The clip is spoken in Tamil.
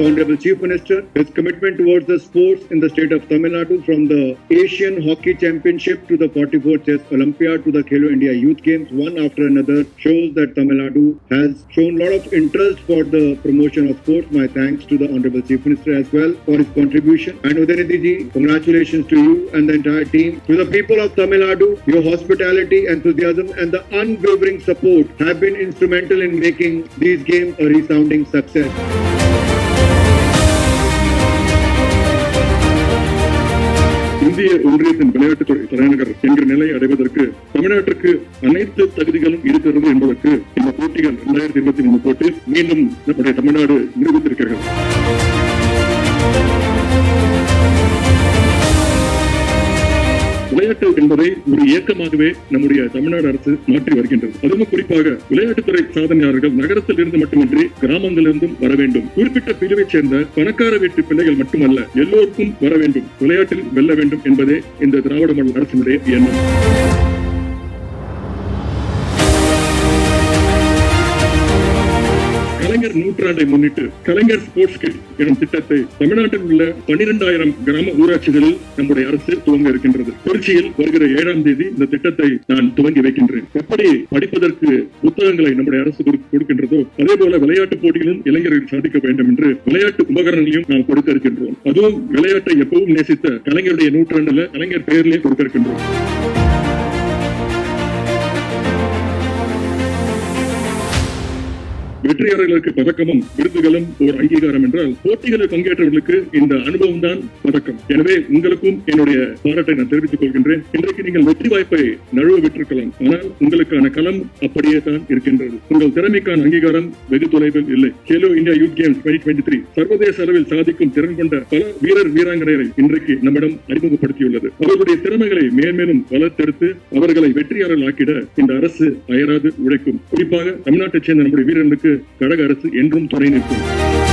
the Honorable Chief Minister, his commitment towards the sports in the state of Tamil Nadu from the Asian Hockey Championship to the 44th Chess Olympiad to the Khelo India Youth Games, one after another, shows that Tamil Nadu has shown a lot of interest for the promotion of sports. My thanks to the Honorable Chief Minister as well for his contribution. And Udanidhi congratulations to you and the entire team. To the people of Tamil Nadu, your hospitality, enthusiasm and the unwavering support have been instrumental in making these games a resounding success. இந்திய ஒன்றியத்தின் விளையாட்டுத்துறை தலைநகர் என்ற நிலை அடைவதற்கு தமிழ்நாட்டிற்கு அனைத்து தகுதிகளும் இருக்கிறது என்பதற்கு இந்த போட்டிகள் இரண்டாயிரத்தி இருபத்தி மூணு போட்டி மீண்டும் நம்முடைய தமிழ்நாடு நிரூபித்திருக்கிறது விளையாட்டு என்பதை ஒரு இயக்கமாகவே நம்முடைய தமிழ்நாடு அரசு மாற்றி வருகின்றது. அதுவும் குறிப்பாக விளையாட்டுத்துறை சாதனையாளர்கள் நகரத்தில் இருந்து மட்டுமின்றி கிராமங்களிலிருந்தும் வர வேண்டும். குறிப்பிட்ட பிரிவைச் சேர்ந்த பணக்கார வீட்டு பிள்ளைகள் மட்டுமல்ல எல்லோருக்கும் வர வேண்டும். விளையாட்டில் வெல்ல வேண்டும் என்பதே இந்த திராவிட மண்டல அரசினுடைய எண்ணம். கலைஞர் நூற்றாண்டை முன்னிட்டு கலைஞர் ஸ்போர்ட்ஸ் கிட் எனும் திட்டத்தை தமிழ்நாட்டில் உள்ள பன்னிரெண்டாயிரம் கிராம ஊராட்சிகளில் நம்முடைய அரசு துவங்க இருக்கின்றது. திருச்சியில் வருகிற ஏழாம் தேதி இந்த திட்டத்தை நான் துவங்கி வைக்கின்றேன். எப்படி படிப்பதற்கு புத்தகங்களை நம்முடைய அரசு கொடுக்கின்றதோ அதே போல விளையாட்டு போட்டிகளிலும் இளைஞர்கள் சாதிக்க வேண்டும் என்று விளையாட்டு உபகரணங்களையும் நாம் கொடுக்க இருக்கின்றோம் அதுவும் விளையாட்டை எப்பவும் நேசித்த கலைஞருடைய நூற்றாண்டுல கலைஞர் பெயரிலே கொடுக்க இருக்கின்றோம் வெற்றியாளர்களுக்கு பதக்கமும் விருதுகளும் ஒரு அங்கீகாரம் என்றால் போட்டிகளில் பங்கேற்றவர்களுக்கு இந்த அனுபவம் தான் பதக்கம். எனவே உங்களுக்கும் என்னுடைய பாராட்டை நான் தெரிவித்துக் கொள்கின்றேன். இன்றைக்கு நீங்கள் வெற்றி வாய்ப்பை நழுவ விட்டிருக்கலாம். ஆனால் உங்களுக்கான களம் அப்படியே தான் இருக்கின்றது. உங்கள் திறமைக்கான அங்கீகாரம் வெகு தொலைவில் இல்லை. Khelo India youth games twenty three சர்வதேச அளவில் சாதிக்கும் திறன் கொண்ட பல வீரர் வீராங்கனையரை இன்றைக்கு நம்மிடம் அறிமுகப்படுத்தியுள்ளது. அவர்களுடைய திறமைகளை மேன்மேலும் வளர்த்தெடுத்து அவர்களை வெற்றியாளர்கள் ஆக்கிட இந்த அரசு அயராது உழைக்கும். குறிப்பாக தமிழ்நாட்டைச் சேர்ந்த நம்முடைய வீரர்களுக்கு கழக அரசு என்றும் துணை நிற்கும்.